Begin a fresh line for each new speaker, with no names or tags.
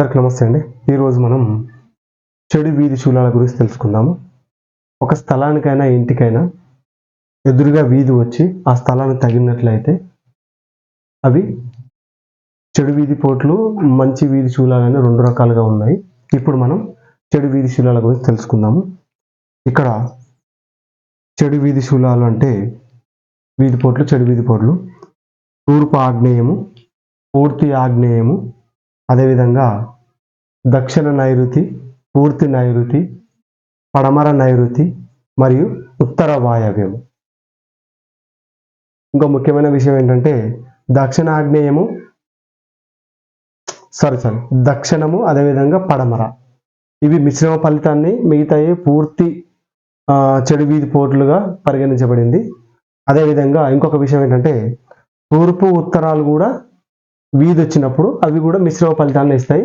అందరికి నమస్తే అండి. ఈరోజు మనం చెడు వీధి శూలాల గురించి తెలుసుకుందాము. ఒక స్థలానికైనా ఇంటికైనా ఎదురుగా వీధి వచ్చి ఆ స్థలానికి తగినట్లయితే అవి చెడు వీధి పోట్లు మంచి వీధి శూలాలని రెండు రకాలుగా ఉన్నాయి. ఇప్పుడు మనం చెడు వీధి శూలాల గురించి తెలుసుకుందాము. ఇక్కడ చెడు వీధి శూలాలు అంటే వీధి పోట్లు చెడు వీధి పోట్లు తూర్పు ఆగ్నేయము పూర్తి ఆగ్నేయము అదేవిధంగా దక్షిణ నైరుతి పూర్తి నైరుతి పడమర నైరుతి మరియు ఉత్తర వాయవ్యము ఇంకో ముఖ్యమైన విషయం ఏంటంటే దక్షిణ ఆగ్నేయము సారీ సారీ దక్షిణము అదేవిధంగా పడమర. ఇవి మిశ్రమ ఫలితాన్ని మిగతాయి పూర్తి చెడు వీధి పోర్టులుగా పరిగణించబడింది. అదేవిధంగా ఇంకొక విషయం ఏంటంటే తూర్పు ఉత్తరాలు కూడా వీధి వచ్చినప్పుడు అవి కూడా మిశ్రమ ఫలితాన్ని ఇస్తాయి.